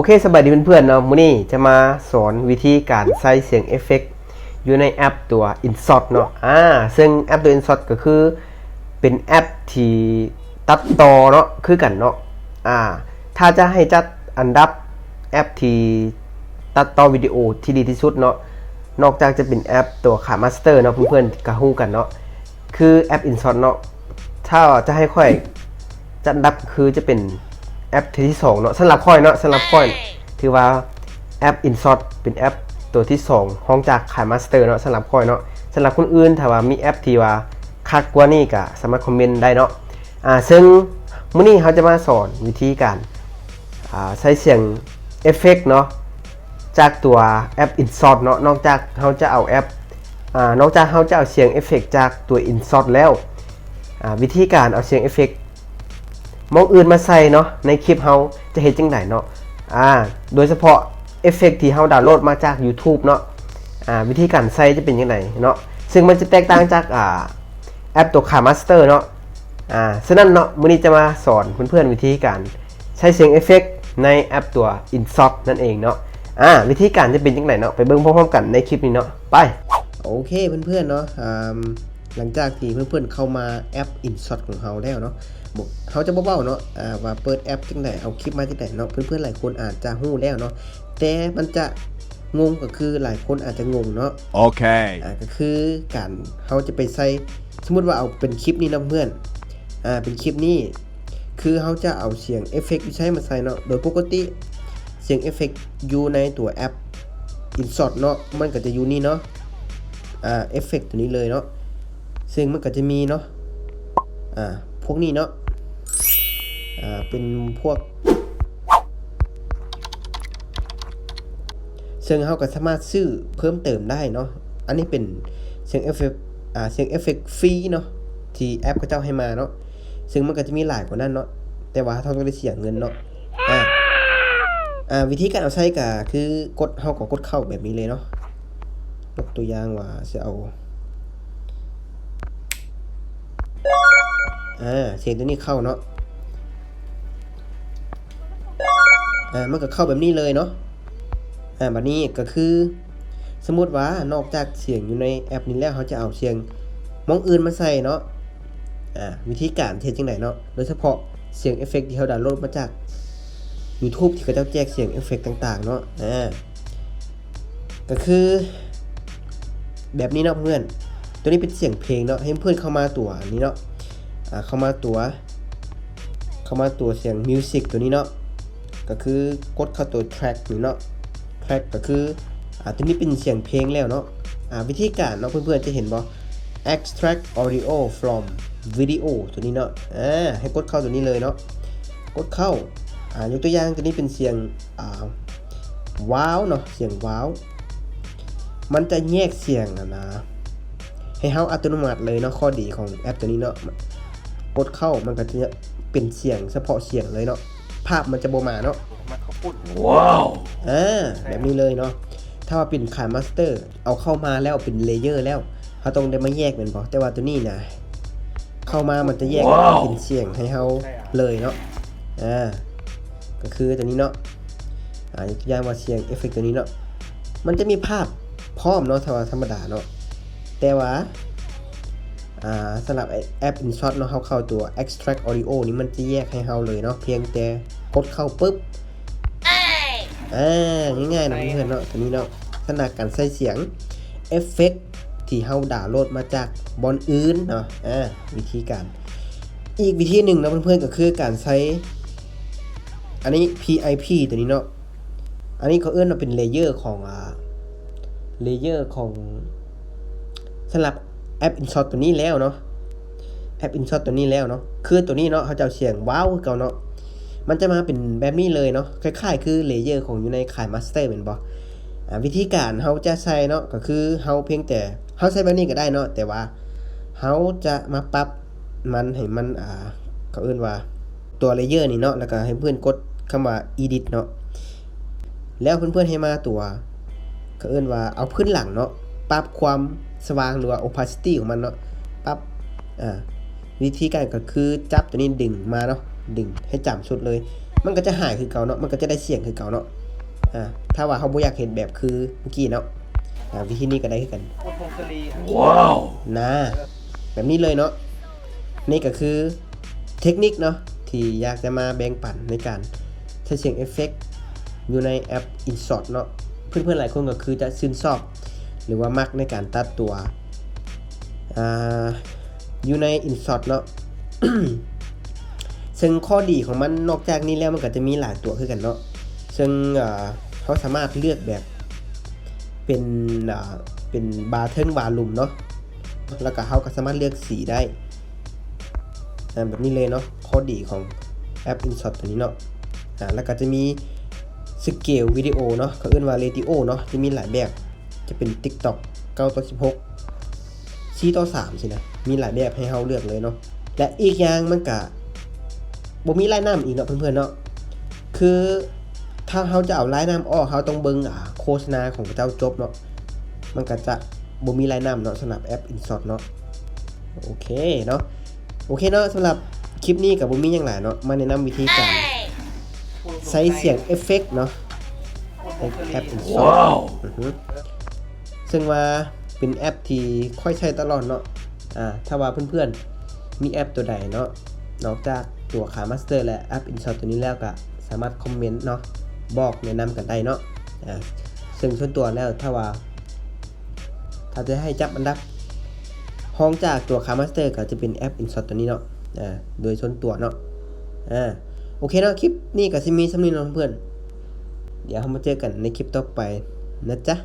โอเคสบายดีเพื่อนๆเนาะมื้อนี้จะมาสอนวิธีการใส่เสียงเอฟเฟกต์อยู่ในแอปตัว InShot เนาะอ่าซึ่งแอปตัว InShot ก็คือเป็นแอปที่ตัดต่อเนาะคือกันเนาะอ่าถ้าจะให้จัดอันดับแอปที่ตัดต่อวิดีโอที่ดีที่สุดเนาะนอกจากจะเป็นแอปตัวขามาสเตอร์เนาะเพื่อนๆก็ฮู้กันเนาะคือแอป InShot เนาะถ้าจะให้ค่อยจัดอันดับคือจะเป็น แอปที่สองเนาะสำหรับค่อยเนาะสำหรับค่อยถือว่าแอป InShot เป็นแอปตัวที่สองห้องจากขายมาสเตอร์เนาะสำหรับค่อยเนาะสำหรับคนอื่นถ้าว่ามีแอปที่ว่าคักกว่านี้ก็สามารถคอมเมนต์ได้เนาะอ่าซึ่งมื้อนี้เขาจะมาสอนวิธีการอ่าใช้เสียงเอฟเฟกต์เนาะจากตัวแอป InShot เนาะนอกจากเขาจะเอาแอปอ่านอกจากเขาจะเอาเสียงเอฟเฟกต์จากตัว InShot แล้วอ่าวิธีการเอาเสียงเอฟเฟกต์ มองอื่นมาใส่เนาะในคลิปเฮาจะเห็นจังไดเนาะอ่าโดยเฉพาะเอฟเฟกต์ที่เฮาดาวน์โหลดมาจาก YouTube เนาะอ่าวิธีการใส่จะเป็นยังไงเนาะซึ่งมันจะแตกต่างจากอ่าแอปตัวขามาสเตอร์เนาะอ่าฉะนั้นเนาะมื้อนี้จะมาสอนเพื่อนๆวิธีการใช้เสียงเอฟเฟกต์ในแอปตัว InShot นั่นเองเนาะอ่าวิธีการจะเป็นยังไงเนาะไปเบิ่งพร้อมๆกันในคลิปนี้เนาะไปโอเคเพื่อนๆเนาะอ่า หลังจากที่เพื่อนๆเข้ามาแอป InShot ของเราแล้วเนาะบอกเขาจะเบาๆเนาะอ่าว่าเปิดแอปจังไดเอาคลิปมาจังไดเนาะเพื่อนๆหลายคนอาจจะฮู้แล้วเนาะแต่มันจะงงก็คือหลายคนอาจจะงงเนาะ Okay. อ่าก็คือการเขาจะไปใส่สมมุติว่าเอาเป็นคลิปนี้นะเพื่อนอ่าเป็นคลิปนี้คือเขาจะเอาเสียงเอฟเฟกต์ที่ใช้มาใส่เนาะโดยปกติเสียงเอฟเฟกต์อยู่ในตัวแอป InShot เนาะมันก็จะอยู่นี่เนาะอ่าเอฟเฟกต์ตัวนี้เลยเนาะ ซึ่งมันก็จะมีเนาะอ่าพวกนี้เนาะอ่าเป็นพวก ซึ่งเขาก็สามารถซื้อเพิ่มเติมได้เนาะอันนี้เป็นเสียงเอฟเฟกอ่าเสียงเอฟเฟกฟรีเนาะที่แอปเขาเจ้าให้มาเนาะซึ่งมันก็จะมีหลายกว่านั้นเนาะแต่ว่าเราต้องได้เสียเงินเนาะอ่าอ่าวิธีการเอาใช้ก็คือกดเฮาก็กดเข้าแบบนี้เลยเนาะยกตัวอย่างว่าจะเอา อ่าเสียงตัวนี้เข้าเนาะอ่ามันก็เข้าแบบนี้เลยเนาะอ่าแบบนี้ก็คือ สมมติว่านอกจากเสียงอยู่ในแอปนี้แล้วเขาจะเอาเสียงมองอื่นมาใส่เนาะอ่าวิธีการเทสจังไหนเนาะโดยเฉพาะเสียงเอฟเฟกต์ที่เขาดาวน์โหลดมาจาก YouTube ที่เขาจะแจกเสียงเอฟเฟกต์ต่างๆเนาะอ่าก็คือ แบบนี้เนาะเพื่อน ตัวนี้เป็นเสียงเพลงเนาะให้เพื่อนเข้ามาตัวนี้เนาะอ่าเข้ามาตัว เข้ามาตัวเสียงมิวสิกตัวนี้เนาะก็คือกดเข้าตัว track นี่เนาะ track ก็คืออ่าตัวนี้เป็นเสียงเพลงแล้วเนาะอ่าวิธีการเนาะเพื่อนๆจะเห็นบ่ extract audio from video ตัวนี้เนาะอ่าให้กดเข้าตัวนี้เลยเนาะกดเข้าอ่ายกตัวอย่างตัวนี้เป็นเสียงอ่าว้าวเนาะเสียงว้าวมันจะแยกเสียงอะนะ ให้เฮาอัตโนมัติเลยเนาะข้อดีของแอปตัวนี้เนาะกดเข้ามันก็จะเป็นเสียงเฉพาะเสียงเลยเนาะภาพมันจะโบมาเนาะ Wow. อ่าแบบนี้เลยเนาะถ้าว่าเป็นขามาสเตอร์ เอาเข้ามาแล้วเป็นเลเยอร์แล้วเขาต้องได้มาแยกเป็นบอกแต่ว่าตัวนี้นะเข้ามามันจะแยกว้าวเป็นเสียงให้เขาเลยเนาะอ่าก็คือตัวนี้เนาะอ่ายกตัวอย่างว่าเสียงเอฟเฟกต์ตัวนี้เนาะมันจะมีภาพพร้อมเนาะถ้าว่าธรรมดาเนาะ แต่ว่าอ่าสำหรับแอป InShot เนาะเขาเข้าตัว extract audio นี่มันจะแยกให้เราเลยเนาะเพียงแต่กดเข้าปุ๊บอ่าง่ายๆนะเพื่อนๆเนาะตัวนี้เนาะขนาดการใส่เสียงเอฟเฟกต์ที่เฮาดาวน์โหลดมาจากบอนอื่นเนาะอ่าวิธีการ อีกวิธีหนึ่งนะเพื่อนๆก็คือการใช้ อันนี้ PIP ตัวนี้เนาะอันนี้เขาเอื้อนว่าเป็นเลเยอร์ของอ่าเลเยอร์ของ สำหรับแอป InShot ตัวนี้แล้วเนาะแอป InShot ตัวนี้แล้วเนาะคือตัวนี้เนาะเขาจะเสียงว้าวเก่าเนาะมันจะมาเป็นแบบนี้เลยเนาะคล้ายๆ คือเลเยอร์ของอยู่ในขายมาสเตอร์เป็นบอ่าวิธีการเขาจะใส่เนาะก็คือเขาเพียงแต่เขาใส่แบบนี้ก็ได้เนาะแต่ว่าเขาจะมาปรับมันให้มันอ่าเขาเอื้นว่าตัวเลเยอร์นี่เนาะแล้วก็ให้เพื่อนกดคำว่า edit เนาะแล้วเพื่อนๆให้มาตัวเขาเอื้นว่าเอาพื้นหลังเนาะปรับความ สว่างหรือว่า opacity ของมันเนาะปรับอ่าวิธีการก็คือจับตัวนี้ดึงมาเนาะดึงให้จับสุดเลย มันก็จะหายคือเก่าเนาะมันก็จะได้เสียงคือเก่าเนาะอ่าถ้าว่าเขาบ่อยากเห็นแบบคือเมื่อกี้เนาะอ่าวิธีนี้ก็ได้คือกัน Wow. นะแบบนี้เลยเนาะนี่ก็คือเทคนิคเนาะที่อยากจะมาแบ่งปันในการใช้เสียงเอฟเฟกต์อยู่ในแอป InShot เนาะเพื่อนๆหลายคนก็คือจะชื่นชอบ หรือว่ามักในการตัดตัวออยู่ใน InShot เนาะซึ่งข้อดีของมันนอกจากนี้แล้วมันก็จะมีหลายตัวคือกันเนาะซึ่งเขาสามารถเลือกแบบเป็นเป็นบาร์เทิงบาร์ลุมเนาะแล้วก็เขาก็สามารถเลือกสีได้แบบนี้เลยเนาะข้อดีของแอป InShot ตัวนี้เนาะแล้วก็จะมีสเกลวิดีโอเนาะเขาเรียกว่าเรดิโอเนาะจะมีหลายแบบ จะเป็น TikTok 9ต่อ16 4ต่อ3สินะ มีหลายแบบให้เราเลือกเลยเนาะ และอีกอย่างมันก็บ่มีลายน้ำอีกเนาะเพื่อนๆเนาะ คือถ้าเขาจะเอาลายน้ำออกเขาต้องเบิ่งอ่าโฆษณาของพระเจ้าจบเนาะ มันก็จะบ่มีรายนำเนาะสำหรับแอป InShot เนาะ โอเคเนาะ โอเคเนาะสำหรับคลิปนี้กับบ่มีอย่างหลายเนาะ มาแนะนำวิธีการใช้เสียงเอฟเฟกต์เนาะในแอป InShot Wow. อือฮึ ซึ่งว่าเป็นแอปที่ค่อยใช้ตลอดเนาะอ่าถ้าว่าเพื่อนๆ มีแอปตัวใดเนาะนอกจากตัวขามาสเตอร์และแอป InShot ตัวนี้แล้วก็สามารถคอมเมนต์เนาะบอกแนะนำกันได้เนาะอ่าซึ่งส่วนตัวแล้วถ้าว่า ถ้าจะให้จับอันดับห้องจากตัวคามาสเตอร์ก็จะเป็นแอป InShot ตัวนี้เนาะอ่าโดยส่วนตัวเนาะอ่าโอเคเนาะคลิปนี้ก็สิมีสำนีเนะเพื่อน เดี๋ยวเรามาเจอกันในคลิปต่อไปนะจ๊ะ